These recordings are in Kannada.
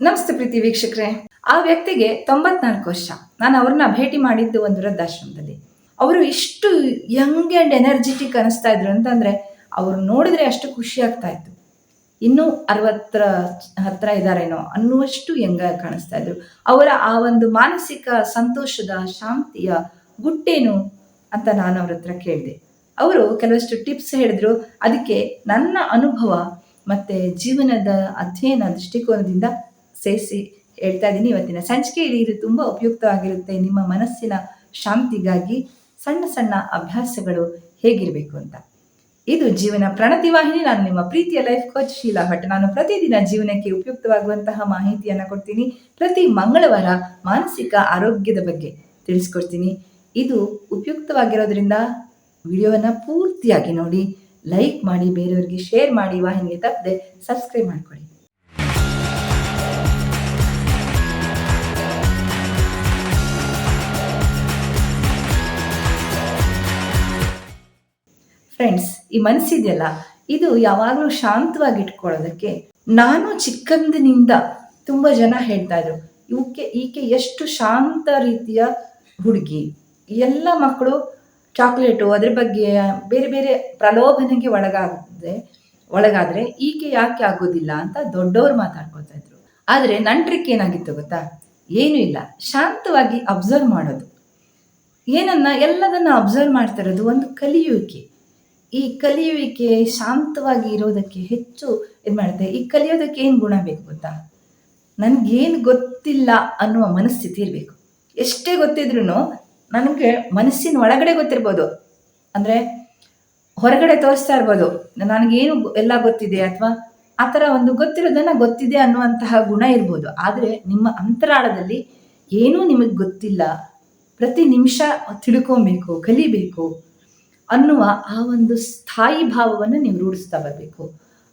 ನಮಸ್ತೆ ಪ್ರೀತಿ ವೀಕ್ಷಕರೇ. ಆ ವ್ಯಕ್ತಿಗೆ ತೊಂಬತ್ನಾಲ್ಕು ವರ್ಷ. ನಾನು ಅವ್ರನ್ನ ಭೇಟಿ ಮಾಡಿದ್ದು ಒಂದು ವೃದ್ಧಾಶ್ರಮದಲ್ಲಿ. ಅವರು ಇಷ್ಟು ಯಂಗ್ ಆ್ಯಂಡ್ ಎನರ್ಜೆಟಿಕ್ ಅನಿಸ್ತಾ ಇದ್ರು ಅಂತಂದರೆ ಅವ್ರು ನೋಡಿದ್ರೆ ಅಷ್ಟು ಖುಷಿ ಆಗ್ತಾ ಇತ್ತು. ಇನ್ನೂ ಅರವತ್ತರ, ಹತ್ರ ಇದ್ದಾರೇನೋ ಅನ್ನುವಷ್ಟು ಯಂಗ್ ಕಾಣಿಸ್ತಾ ಇದ್ರು. ಅವರ ಆ ಒಂದು ಮಾನಸಿಕ ಸಂತೋಷದ, ಶಾಂತಿಯ ಗುಟ್ಟೇನು ಅಂತ ನಾನು ಅವ್ರ ಹತ್ರ ಕೇಳಿದೆ. ಅವರು ಕೆಲವಷ್ಟು ಟಿಪ್ಸ್ ಹೇಳಿದ್ರು. ಅದಕ್ಕೆ ನನ್ನ ಅನುಭವ ಮತ್ತೆ ಜೀವನದ ಅಧ್ಯಯನ ದೃಷ್ಟಿಕೋನದಿಂದ ಸೇರಿಸಿ ಹೇಳ್ತಾ ಇದ್ದೀನಿ. ಇವತ್ತಿನ ಸಂಚಿಕೆಯಲ್ಲಿ ಇದು ತುಂಬ ಉಪಯುಕ್ತವಾಗಿರುತ್ತೆ. ನಿಮ್ಮ ಮನಸ್ಸಿನ ಶಾಂತಿಗಾಗಿ ಸಣ್ಣ ಸಣ್ಣ ಅಭ್ಯಾಸಗಳು ಹೇಗಿರಬೇಕು ಅಂತ. ಇದು ಜೀವನ ಪ್ರಣತಿ ವಾಹಿನಿ. ನಾನು ನಿಮ್ಮ ಪ್ರೀತಿಯ ಲೈಫ್ ಕೋಚ್ ಶೀಲಾ ಭಟ್. ನಾನು ಪ್ರತಿದಿನ ಜೀವನಕ್ಕೆ ಉಪಯುಕ್ತವಾಗುವಂತಹ ಮಾಹಿತಿಯನ್ನು ಕೊಡ್ತೀನಿ. ಪ್ರತಿ ಮಂಗಳವಾರ ಮಾನಸಿಕ ಆರೋಗ್ಯದ ಬಗ್ಗೆ ತಿಳಿಸ್ಕೊಡ್ತೀನಿ. ಇದು ಉಪಯುಕ್ತವಾಗಿರೋದ್ರಿಂದ ವಿಡಿಯೋವನ್ನು ಪೂರ್ತಿಯಾಗಿ ನೋಡಿ, ಲೈಕ್ ಮಾಡಿ, ಬೇರೆಯವರಿಗೆ ಶೇರ್ ಮಾಡಿ, ವಾಹಿನಿಗೆ ತಪ್ಪದೆ ಸಬ್ಸ್ಕ್ರೈಬ್ ಮಾಡ್ಕೊಳ್ಳಿ. ಫ್ರೆಂಡ್ಸ್ ಈ ಮನಸ್ಸಿದೆಯಲ್ಲ ಇದು ಯಾವಾಗಲೂ ಶಾಂತವಾಗಿ ಇಟ್ಕೊಳ್ಳೋದಕ್ಕೆ ನಾನು ಚಿಕ್ಕಂದಿನಿಂದ ತುಂಬ ಜನ ಹೇಳ್ತಾ ಇದ್ರು, ಇವಕ್ಕೆ, ಈಕೆ ಎಷ್ಟು ಶಾಂತ ರೀತಿಯ ಹುಡುಗಿ. ಎಲ್ಲ ಮಕ್ಕಳು ಚಾಕ್ಲೇಟು ಅದ್ರ ಬಗ್ಗೆ ಬೇರೆ ಬೇರೆ ಪ್ರಲೋಭನೆಗೆ ಒಳಗಾಗದೆ, ಒಳಗಾದರೆ ಈಕೆ ಯಾಕೆ ಆಗೋದಿಲ್ಲ ಅಂತ ದೊಡ್ಡವರು ಮಾತಾಡ್ಕೊತಾ ಇದ್ರು. ಆದರೆ ನನ್ನ ಟ್ರಿಕ್ ಏನಾಗಿತ್ತು ಗೊತ್ತಾ? ಏನೂ ಇಲ್ಲ. ಶಾಂತವಾಗಿ ಅಬ್ಸರ್ವ್ ಮಾಡೋದು. ಏನನ್ನ ಎಲ್ಲದನ್ನ ಅಬ್ಸರ್ವ್ ಮಾಡ್ತಾ ಇರೋದು ಒಂದು ಕಲಿಯುವಿಕೆ. ಈ ಕಲಿಯುವಿಕೆ ಶಾಂತವಾಗಿ ಇರೋದಕ್ಕೆ ಹೆಚ್ಚು ಇದು ಮಾಡುತ್ತೆ. ಈ ಕಲಿಯೋದಕ್ಕೆ ಏನು ಗುಣ ಬೇಕು ಗೊತ್ತಾ? ನನಗೇನು ಗೊತ್ತಿಲ್ಲ ಅನ್ನುವ ಮನಸ್ಥಿತಿ ಇರಬೇಕು. ಎಷ್ಟೇ ಗೊತ್ತಿದ್ರೂ ನನಗೆ ಮನಸ್ಸಿನ ಒಳಗಡೆ ಗೊತ್ತಿರ್ಬೋದು. ಅಂದರೆ ಹೊರಗಡೆ ತೋರಿಸ್ತಾ ಇರ್ಬೋದು. ನನಗೇನು ಎಲ್ಲ ಗೊತ್ತಿದೆ ಅಥವಾ ಆ ಥರ ಒಂದು ಗೊತ್ತಿರೋದನ್ನು ಗೊತ್ತಿದೆ ಅನ್ನುವಂತಹ ಗುಣ ಇರ್ಬೋದು. ಆದರೆ ನಿಮ್ಮ ಅಂತರಾಳದಲ್ಲಿ ಏನೂ ನಿಮಗೆ ಗೊತ್ತಿಲ್ಲ. ಪ್ರತಿ ನಿಮಿಷ ತಿಳ್ಕೊಬೇಕು, ಕಲಿಬೇಕು. ಅನ್ನುವ ಆ ಒಂದು ಸ್ಥಾಯಿ ಭಾವವನ್ನು ನೀವು ರೂಢಿಸ್ತಾ ಬರಬೇಕು.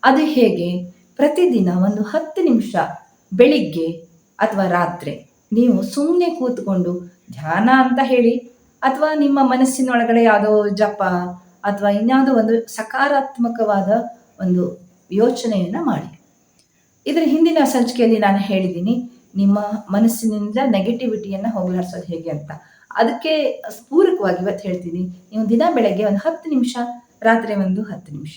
ಅದು ಹೇಗೆ? ಪ್ರತಿದಿನ ಒಂದು ಹತ್ತು ನಿಮಿಷ ಬೆಳಿಗ್ಗೆ ಅಥವಾ ರಾತ್ರಿ ನೀವು ಸುಮ್ಮನೆ ಕೂತ್ಕೊಂಡು ಧ್ಯಾನ ಅಂತ ಹೇಳಿ ಅಥವಾ ನಿಮ್ಮ ಮನಸ್ಸಿನೊಳಗಡೆ ಯಾವುದೋ ಜಪ ಅಥವಾ ಇನ್ಯಾವುದೋ ಒಂದು ಸಕಾರಾತ್ಮಕವಾದ ಒಂದು ಯೋಚನೆಯನ್ನು ಮಾಡಿ. ಇದರ ಹಿಂದಿನ ಸಂಚಿಕೆಯಲ್ಲಿ ನಾನು ಹೇಳಿದ್ದೀನಿ, ನಿಮ್ಮ ಮನಸ್ಸಿನಿಂದ ನೆಗೆಟಿವಿಟಿಯನ್ನು ಹೋಗಲಾಡಿಸೋದು ಹೇಗೆ ಅಂತ. ಅದಕ್ಕೆ ಪೂರಕವಾಗಿ ಇವತ್ತು ಹೇಳ್ತೀನಿ. ನೀವು ದಿನ ಬೆಳಗ್ಗೆ ಒಂದು ಹತ್ತು ನಿಮಿಷ, ರಾತ್ರಿ ಒಂದು ಹತ್ತು ನಿಮಿಷ.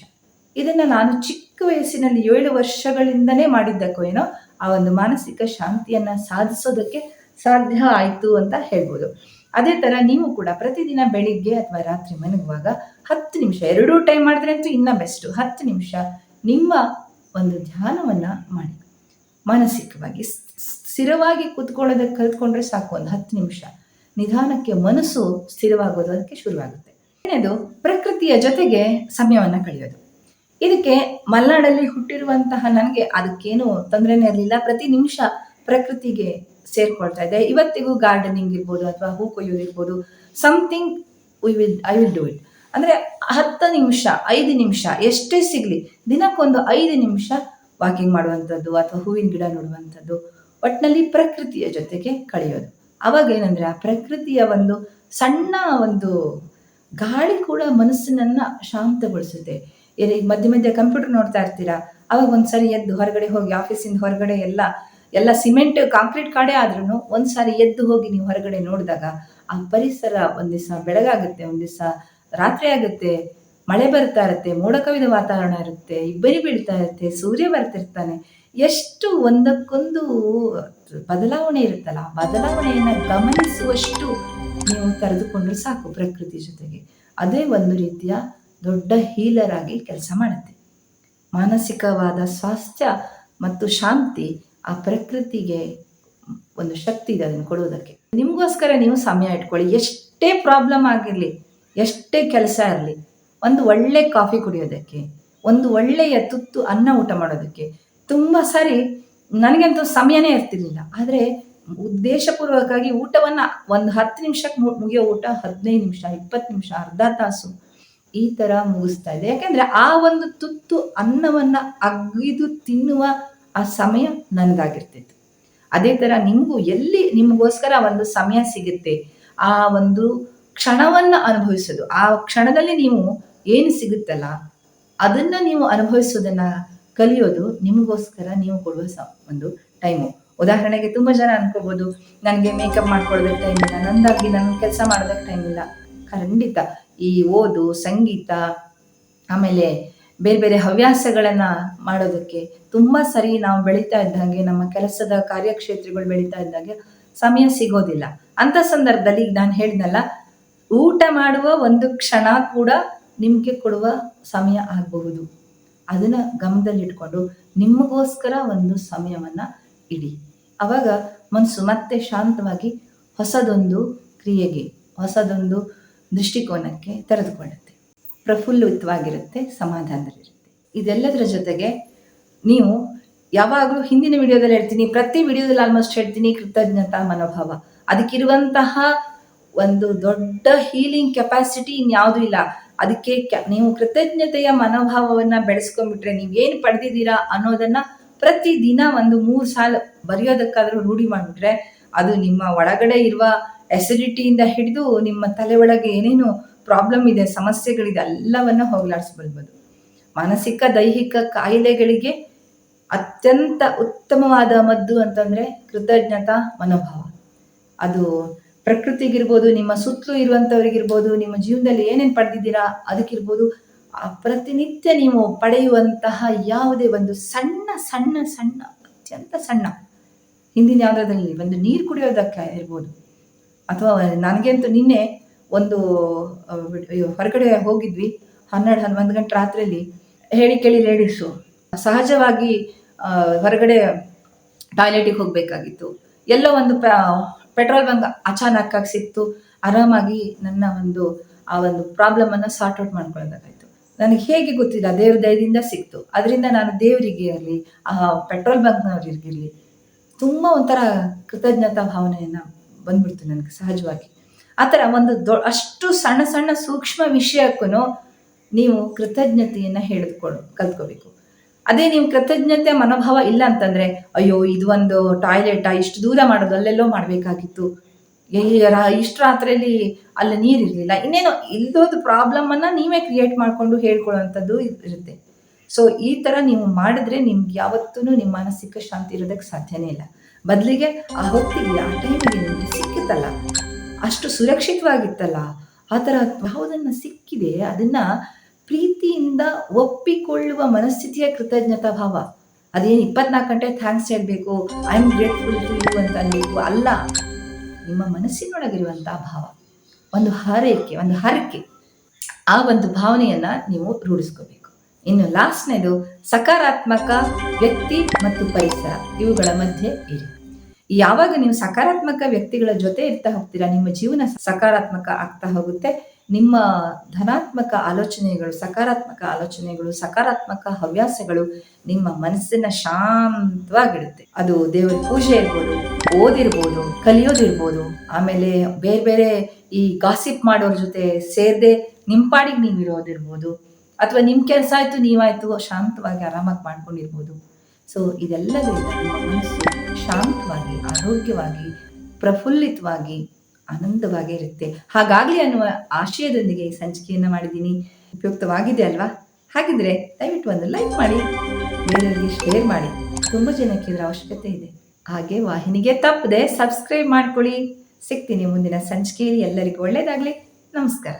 ಇದನ್ನು ನಾನು ಚಿಕ್ಕ ವಯಸ್ಸಿನಲ್ಲಿ ಏಳು ವರ್ಷಗಳಿಂದನೇ ಮಾಡಿದ್ದಕ್ಕೂ ಏನೋ ಆ ಒಂದು ಮಾನಸಿಕ ಶಾಂತಿಯನ್ನು ಸಾಧಿಸೋದಕ್ಕೆ ಸಾಧ್ಯ ಆಯಿತು ಅಂತ ಹೇಳ್ಬೋದು. ಅದೇ ಥರ ನೀವು ಕೂಡ ಪ್ರತಿದಿನ ಬೆಳಿಗ್ಗೆ ಅಥವಾ ರಾತ್ರಿ ಮಲಗುವಾಗ ಹತ್ತು ನಿಮಿಷ, ಎರಡೂ ಟೈಮ್ ಮಾಡಿದ್ರೆ ಅಂತೂ ಇನ್ನೂ ಬೆಸ್ಟು ಹತ್ತು ನಿಮಿಷ ನಿಮ್ಮ ಒಂದು ಧ್ಯಾನವನ್ನು ಮಾಡಿ. ಮಾನಸಿಕವಾಗಿ ಸ್ಥಿರವಾಗಿ ಕೂತ್ಕೊಳ್ಳೋದಕ್ಕೆ ಕಲ್ತ್ಕೊಂಡ್ರೆ ಸಾಕು, ಒಂದು ಹತ್ತು ನಿಮಿಷ. ನಿಧಾನಕ್ಕೆ ಮನಸ್ಸು ಸ್ಥಿರವಾಗೋದು ಅದಕ್ಕೆ ಶುರುವಾಗುತ್ತೆ. ಏನದು ಪ್ರಕೃತಿಯ ಜೊತೆಗೆ ಸಮಯವನ್ನು ಕಳೆಯೋದು. ಇದಕ್ಕೆ ಮಲೆನಾಡಲ್ಲಿ ಹುಟ್ಟಿರುವಂತಹ ನನಗೆ ಅದಕ್ಕೇನು ತೊಂದರೆನೇ ಇರಲಿಲ್ಲ. ಪ್ರತಿ ನಿಮಿಷ ಪ್ರಕೃತಿಗೆ ಸೇರ್ಕೊಳ್ತಾ ಇದೆ ಇವತ್ತಿಗೂ ಗಾರ್ಡನಿಂಗ್ ಇರ್ಬೋದು ಅಥವಾ ಹೂ ಕೊಯ್ಯೋದು ಇರ್ಬೋದು. Something we will I will do it ಅಂದರೆ ಹತ್ತು ನಿಮಿಷ, ಐದು ನಿಮಿಷ ಎಷ್ಟೇ ಸಿಗಲಿ, ದಿನಕ್ಕೊಂದು ಐದು ನಿಮಿಷ ವಾಕಿಂಗ್ ಮಾಡುವಂಥದ್ದು ಅಥವಾ ಹೂವಿನ ಗಿಡ ನೋಡುವಂಥದ್ದು. ಒಟ್ಟಿನಲ್ಲಿ ಪ್ರಕೃತಿಯ ಜೊತೆಗೆ ಕಳೆಯೋದು. ಅವಾಗ ಏನಂದರೆ ಆ ಪ್ರಕೃತಿಯ ಒಂದು ಸಣ್ಣ ಒಂದು ಗಾಳಿ ಕೂಡ ಮನಸ್ಸನ್ನ ಶಾಂತಗೊಳಿಸುತ್ತೆ. ಇಲ್ಲಿ ಮಧ್ಯೆ ಮಧ್ಯೆ ಕಂಪ್ಯೂಟರ್ ನೋಡ್ತಾ ಇರ್ತೀರಾ? ಅವಾಗ ಒಂದ್ಸರಿ ಎದ್ದು ಹೊರಗಡೆ ಹೋಗಿ ಆಫೀಸಿಂದ ಹೊರಗಡೆ ಎಲ್ಲ ಎಲ್ಲ ಸಿಮೆಂಟ್, ಕಾಂಕ್ರೀಟ್ ಕಾಡೆ ಆದ್ರೂ ಒಂದ್ಸಾರಿ ಎದ್ದು ಹೋಗಿ ನೀವು ಹೊರಗಡೆ ನೋಡಿದಾಗ ಆ ಪರಿಸರ ಒಂದ್ ದಿವಸ ಬೆಳಗಾಗುತ್ತೆ, ಒಂದ್ ದಿವಸ ರಾತ್ರಿ ಆಗುತ್ತೆ, ಮಳೆ ಬರ್ತಾ ಇರುತ್ತೆ, ಮೋಡ ಕವಿದ ವಾತಾವರಣ ಇರುತ್ತೆ, ಇಬ್ಬರಿ ಬೀಳ್ತಾ ಇರುತ್ತೆ, ಸೂರ್ಯ ಬರ್ತಿರ್ತಾನೆ. ಎಷ್ಟು ಒಂದಕ್ಕೊಂದು ಬದಲಾವಣೆ ಇರುತ್ತಲ್ಲ, ಆ ಬದಲಾವಣೆಯನ್ನು ಗಮನಿಸುವಷ್ಟು ನೀವು ಕರೆದುಕೊಂಡ್ರೆ ಸಾಕು ಪ್ರಕೃತಿ ಜೊತೆಗೆ. ಅದೇ ಒಂದು ರೀತಿಯ ದೊಡ್ಡ ಹೀಲರ್ ಆಗಿ ಕೆಲಸ ಮಾಡುತ್ತೆ. ಮಾನಸಿಕವಾದ ಸ್ವಾಸ್ಥ್ಯ ಮತ್ತು ಶಾಂತಿ ಆ ಪ್ರಕೃತಿಗೆ ಒಂದು ಶಕ್ತಿ ಇದೆ ಅದನ್ನು ಕೊಡೋದಕ್ಕೆ ನಿಮಗೋಸ್ಕರ ನೀವು ಸಮಯ ಇಟ್ಕೊಳ್ಳಿ. ಎಷ್ಟೇ ಪ್ರಾಬ್ಲಮ್ ಆಗಿರಲಿ, ಎಷ್ಟೇ ಕೆಲಸ ಇರಲಿ, ಒಂದು ಒಳ್ಳೆ ಕಾಫಿ ಕುಡಿಯೋದಕ್ಕೆ, ಒಂದು ಒಳ್ಳೆಯ ತುತ್ತು ಅನ್ನ ಊಟ ಮಾಡೋದಕ್ಕೆ ತುಂಬ ಸಾರಿ ನನಗಂತೂ ಸಮಯನೇ ಇರ್ತಿರ್ಲಿಲ್ಲ. ಆದರೆ ಉದ್ದೇಶಪೂರ್ವಕವಾಗಿ ಊಟವನ್ನು ಒಂದು ಹತ್ತು ನಿಮಿಷಕ್ಕೆ ಮುಗಿಯೋ ಊಟ ಹದಿನೈದು ನಿಮಿಷ, ಇಪ್ಪತ್ತು ನಿಮಿಷ, ಅರ್ಧ ತಾಸು ಈ ಥರ ಮುಗಿಸ್ತಾ ಇದೆ. ಯಾಕೆಂದರೆ ಆ ಒಂದು ತುತ್ತು ಅನ್ನವನ್ನು ಅಗಿದು ತಿನ್ನುವ ಆ ಸಮಯ ನನಗಾಗಿರ್ತಿತ್ತು. ಅದೇ ಥರ ನಿಮಗೂ ಎಲ್ಲಿ ನಿಮಗೋಸ್ಕರ ಒಂದು ಸಮಯ ಸಿಗುತ್ತೆ, ಆ ಒಂದು ಕ್ಷಣವನ್ನು ಅನುಭವಿಸೋದು. ಆ ಕ್ಷಣದಲ್ಲಿ ನೀವು ಏನು ಸಿಗುತ್ತಲ್ಲ, ಅದನ್ನು ನೀವು ಅನುಭವಿಸೋದನ್ನು ಕಲಿಯೋದು ನಿಮಗೋಸ್ಕರ ನೀವು ಕೊಡುವ ಸ, ಒಂದು ಟೈಮು ಉದಾಹರಣೆಗೆ ತುಂಬ ಜನ ಅನ್ಕೋಬೋದು, ನನಗೆ ಮೇಕಪ್ ಮಾಡ್ಕೊಳ್ಬೇಕು ಟೈಮ್ ಇಲ್ಲ ನಂದಾಗಿ ನನ್ನ ಕೆಲಸ ಮಾಡೋದಕ್ಕೆ ಟೈಮ್ ಇಲ್ಲ. ಖಂಡಿತ, ಈ ಓದು, ಸಂಗೀತ, ಆಮೇಲೆ ಬೇರೆ ಬೇರೆ ಹವ್ಯಾಸಗಳನ್ನು ಮಾಡೋದಕ್ಕೆ ತುಂಬ ಸರಿ ನಾವು ಬೆಳೀತಾ ಇದ್ದಂಗೆ ನಮ್ಮ ಕೆಲಸದ ಕಾರ್ಯಕ್ಷೇತ್ರಗಳು ಬೆಳೀತಾ ಇದ್ದಂಗೆ ಸಮಯ ಸಿಗೋದಿಲ್ಲ. ಅಂತ ಸಂದರ್ಭದಲ್ಲಿ ನಾನು ಹೇಳಿದ್ನಲ್ಲ, ಊಟ ಮಾಡುವ ಒಂದು ಕ್ಷಣ ಕೂಡ ನಿಮಗೆ ಕೊಡುವ ಸಮಯ ಆಗಬಹುದು. ಅದನ್ನು ಗಮನದಲ್ಲಿಟ್ಕೊಂಡು ನಿಮಗೋಸ್ಕರ ಒಂದು ಸಮಯವನ್ನ ಇಡಿ. ಅವಾಗ ಮನಸ್ಸು ಮತ್ತೆ ಶಾಂತವಾಗಿ ಹೊಸದೊಂದು ಕ್ರಿಯೆಗೆ, ಹೊಸದೊಂದು ದೃಷ್ಟಿಕೋನಕ್ಕೆ ತೆರೆದುಕೊಳ್ಳುತ್ತೆ. ಪ್ರಫುಲ್ಲಿತವಾಗಿರುತ್ತೆ, ಸಮಾಧಾನದಲ್ಲಿರುತ್ತೆ. ಇದೆಲ್ಲದರ ಜೊತೆಗೆ ನೀವು ಯಾವಾಗಲೂ ಹಿಂದಿನ ವಿಡಿಯೋದಲ್ಲಿ ಹೇಳ್ತೀನಿ, ಪ್ರತಿ ವಿಡಿಯೋದಲ್ಲಿ ಆಲ್ಮೋಸ್ಟ್ ಹೇಳ್ತೀನಿ, ಕೃತಜ್ಞತಾ ಮನೋಭಾವ. ಅದಕ್ಕಿರುವಂತಹ ಒಂದು ದೊಡ್ಡ ಹೀಲಿಂಗ್ ಕೆಪಾಸಿಟಿ ಇನ್ಯಾವುದೂ ಇಲ್ಲ. ಅದಕ್ಕೆ ನೀವು ಕೃತಜ್ಞತೆಯ ಮನೋಭಾವವನ್ನು ಬೆಳೆಸ್ಕೊಂಡ್ಬಿಟ್ರೆ ನೀವು ಏನು ಪಡೆದಿದ್ದೀರಾ ಅನ್ನೋದನ್ನು ಪ್ರತಿದಿನ ಒಂದು ಮೂರು ಸಾಲ ಬರೆಯೋದಕ್ಕಾದರೂ ರೂಢಿ ಮಾಡಿಬಿಟ್ರೆ ಅದು ನಿಮ್ಮ ಒಳಗಡೆ ಇರುವ ಎಸಿಡಿಟಿಯಿಂದ ಹಿಡಿದು ನಿಮ್ಮ ತಲೆ ಒಳಗೆ ಏನೇನು ಪ್ರಾಬ್ಲಮ್ ಇದೆ, ಸಮಸ್ಯೆಗಳಿದೆ, ಎಲ್ಲವನ್ನ ಹೋಗಲಾಡಿಸ್ಬಿಡ್ಬೋದು ಮಾನಸಿಕ, ದೈಹಿಕ ಕಾಯಿಲೆಗಳಿಗೆ ಅತ್ಯಂತ ಉತ್ತಮವಾದ ಮದ್ದು ಅಂತಂದರೆ ಕೃತಜ್ಞತಾ ಮನೋಭಾವ. ಅದು ಪ್ರಕೃತಿಗಿರ್ಬೋದು, ನಿಮ್ಮ ಸುತ್ತಲೂ ಇರುವಂಥವ್ರಿಗಿರ್ಬೋದು, ನಿಮ್ಮ ಜೀವನದಲ್ಲಿ ಏನೇನು ಪಡೆದಿದ್ದೀರಾ, ಅದಕ್ಕಿರ್ಬೋದು ಪ್ರತಿನಿತ್ಯ ನೀವು ಪಡೆಯುವಂತಹ ಯಾವುದೇ ಒಂದು ಸಣ್ಣ ಸಣ್ಣ ಸಣ್ಣ, ಅತ್ಯಂತ ಸಣ್ಣ ಹಿಂದಿನ ಯಾವುದಾದ್ರಲ್ಲಿ ಒಂದು ನೀರು ಕುಡಿಯೋದಕ್ಕೆ ಇರ್ಬೋದು. ಅಥವಾ ನನಗಂತೂ ನಿನ್ನೆ ಒಂದು ಹೊರಗಡೆ ಹೋಗಿದ್ವಿ, ಹನ್ನೆರಡು, ಹನ್ನೊಂದು ಗಂಟೆ ರಾತ್ರಿಯಲ್ಲಿ. ಹೇಳಿ ಕೇಳಿ ಲೇಡೀಸು ಸಹಜವಾಗಿ ಹೊರಗಡೆ ಟಾಯ್ಲೆಟಿಗೆ ಹೋಗಬೇಕಾಗಿತ್ತು. ಎಲ್ಲ ಒಂದು ಪೆಟ್ರೋಲ್ ಬಂಕ್ ಆಗಿ ಸಿಕ್ತು. ಆರಾಮಾಗಿ ನನ್ನ ಒಂದು, ಆ ಒಂದು ಪ್ರಾಬ್ಲಮನ್ನು ಸಾರ್ಟ್ ಔಟ್ ಮಾಡ್ಕೊಳ್ಳೋದಾಗಾಯ್ತು ನನಗೆ ಹೇಗೆ ಗೊತ್ತಿಲ್ಲ, ದೇವ್ರ ದಯದಿಂದ ಸಿಕ್ತು. ಅದರಿಂದ ನಾನು ದೇವರಿಗೆ ಇರಲಿ, ಆ ಪೆಟ್ರೋಲ್ ಬಂಕ್ನವ್ರಿಗಿರಲಿ ತುಂಬ ಒಂಥರ ಕೃತಜ್ಞತಾ ಭಾವನೆಯನ್ನು ಬಂದ್ಬಿಡ್ತು ನನಗೆ ಸಹಜವಾಗಿ. ಆ ಥರ ಒಂದು ದೊ, ಅಷ್ಟು ಸಣ್ಣ ಸಣ್ಣ ಸೂಕ್ಷ್ಮ ವಿಷಯಕ್ಕೂ ನೀವು ಕೃತಜ್ಞತೆಯನ್ನು ಹೇಳಿದ್ಕೊಳ್ಳು ಕಲ್ತ್ಕೋಬೇಕು. ಅದೇ ನೀವು ಕೃತಜ್ಞತೆ, ಮನೋಭಾವ ಇಲ್ಲ ಅಂತಂದ್ರೆ, ಅಯ್ಯೋ ಇದು ಒಂದು ಟಾಯ್ಲೆಟಾ ಇಷ್ಟು ದೂರ ಮಾಡೋದು, ಅಲ್ಲೆಲ್ಲೋ ಮಾಡಬೇಕಾಗಿತ್ತು. ಇಷ್ಟು ರಾತ್ರಿಯಲ್ಲಿ ಅಲ್ಲಿ ನೀರಿರಲಿಲ್ಲ ಇನ್ನೇನು ಪ್ರಾಬ್ಲಮ್ ಪ್ರಾಬ್ಲಮನ್ನು ನೀವೇ ಕ್ರಿಯೇಟ್ ಮಾಡಿಕೊಂಡು ಹೇಳ್ಕೊಳ್ಳೋವಂಥದ್ದು ಇರುತ್ತೆ. ಸೊ ಈ ಥರ ನೀವು ಮಾಡಿದ್ರೆ ನಿಮ್ಗೆ ಯಾವತ್ತೂ ನಿಮ್ಮ ಮಾನಸಿಕ ಶಾಂತಿ ಇರೋದಕ್ಕೆ ಸಾಧ್ಯನೇ ಇಲ್ಲ. ಬದಲಿಗೆ ಆ ಹೊತ್ತಿಗೆ ಆ ಟೈಮಿಗೆ ನಿಮಗೆ ಸಿಕ್ಕಿತ್ತಲ್ಲ, ಅಷ್ಟು ಸುರಕ್ಷಿತವಾಗಿತ್ತಲ್ಲ, ಆ ಥರ ಯಾವುದನ್ನು ಸಿಕ್ಕಿದೆ, ಅದನ್ನು ಪ್ರೀತಿಯಿಂದ ಒಪ್ಪಿಕೊಳ್ಳುವ ಮನಸ್ಥಿತಿಯ ಕೃತಜ್ಞತಾ ಭಾವ. ಅದೇನು ಇಪ್ಪತ್ನಾಲ್ಕು ಗಂಟೆ ಥ್ಯಾಂಕ್ಸ್ ಹೇಳಬೇಕು I am grateful to you ಅಂತ ಅನ್ಬೇಕು ಅಲ್ಲ. ನಿಮ್ಮ ಮನಸ್ಸಿನೊಳಗಿರುವಂಥ ಭಾವ. ಒಂದು ಹಾರೈಕೆ, ಒಂದು ಹರಕೆ. ಆ ಒಂದು ಭಾವನೆಯನ್ನು ನೀವು ರೂಢಿಸ್ಕೋಬೇಕು. ಇನ್ನು ಲಾಸ್ಟ್ನೇದು ಸಕಾರಾತ್ಮಕ ವ್ಯಕ್ತಿ ಮತ್ತು ಪರಿಸರ ಇವುಗಳ ಮಧ್ಯೆ ಇರಿ. ಯಾವಾಗ ನೀವು ಸಕಾರಾತ್ಮಕ ವ್ಯಕ್ತಿಗಳ ಜೊತೆ ಇರ್ತಾ ಹೋಗ್ತೀರಾ, ನಿಮ್ಮ ಜೀವನ ಸಕಾರಾತ್ಮಕ ಆಗ್ತಾ ಹೋಗುತ್ತೆ. ನಿಮ್ಮ ಧನಾತ್ಮಕ ಆಲೋಚನೆಗಳು, ಸಕಾರಾತ್ಮಕ ಆಲೋಚನೆಗಳು, ಸಕಾರಾತ್ಮಕ ಹವ್ಯಾಸಗಳು ನಿಮ್ಮ ಮನಸ್ಸನ್ನ ಶಾಂತವಾಗಿಡುತ್ತೆ. ಅದು ದೇವರ ಪೂಜೆ ಇರ್ಬೋದು, ಓದಿರ್ಬೋದು, ಕಲಿಯೋದಿರ್ಬೋದು, ಆಮೇಲೆ ಬೇರೆ ಬೇರೆ ಈ ಗಾಸಿಪ್ ಮಾಡೋರ ಜೊತೆ ಸೇರದೆ ನಿಮ್ಮ ಪಾಡಿಗೆ ನೀವು ಇರೋದಿರ್ಬೋದು ಅಥವಾ ನಿಮ್ಮ ಕೆಲಸ ಆಯಿತು, ನೀವಾಯಿತು, ಶಾಂತವಾಗಿ ಆರಾಮಾಗಿ ಮಾಡ್ಕೊಂಡಿರ್ಬೋದು. ಸೊ ಇದೆಲ್ಲದರಿಂದ ನಿಮ್ಮ ಮನಸ್ಸು ಶಾಂತವಾಗಿ, ಆರೋಗ್ಯವಾಗಿ, ಪ್ರಫುಲ್ಲಿತವಾಗಿ ಆನಂದವಾಗಿ ಇರುತ್ತೆ. ಹಾಗಾಗಲಿ ಅನ್ನುವ ಆಶಯದೊಂದಿಗೆ ಈ ಸಂಚಿಕೆಯನ್ನು ಮಾಡಿದ್ದೀನಿ. ಉಪಯುಕ್ತವಾಗಿದೆ ಅಲ್ವಾ? ಹಾಗಿದ್ರೆ ದಯವಿಟ್ಟು ಒಂದು ಲೈಕ್ ಮಾಡಿ, ಬೇರೆಯವರಿಗೆ ಶೇರ್ ಮಾಡಿ. ತುಂಬ ಜನಕ್ಕೆ ಇದರ ಅವಶ್ಯಕತೆ ಇದೆ. ಹಾಗೆ ವಾಹಿನಿಗೆ ತಪ್ಪದೆ ಸಬ್ಸ್ಕ್ರೈಬ್ ಮಾಡ್ಕೊಳ್ಳಿ. ಸಿಗ್ತೀನಿ ಮುಂದಿನ ಸಂಚಿಕೆಯಲ್ಲಿ. ಎಲ್ಲರಿಗೂ ಒಳ್ಳೆಯದಾಗಲಿ ನಮಸ್ಕಾರ.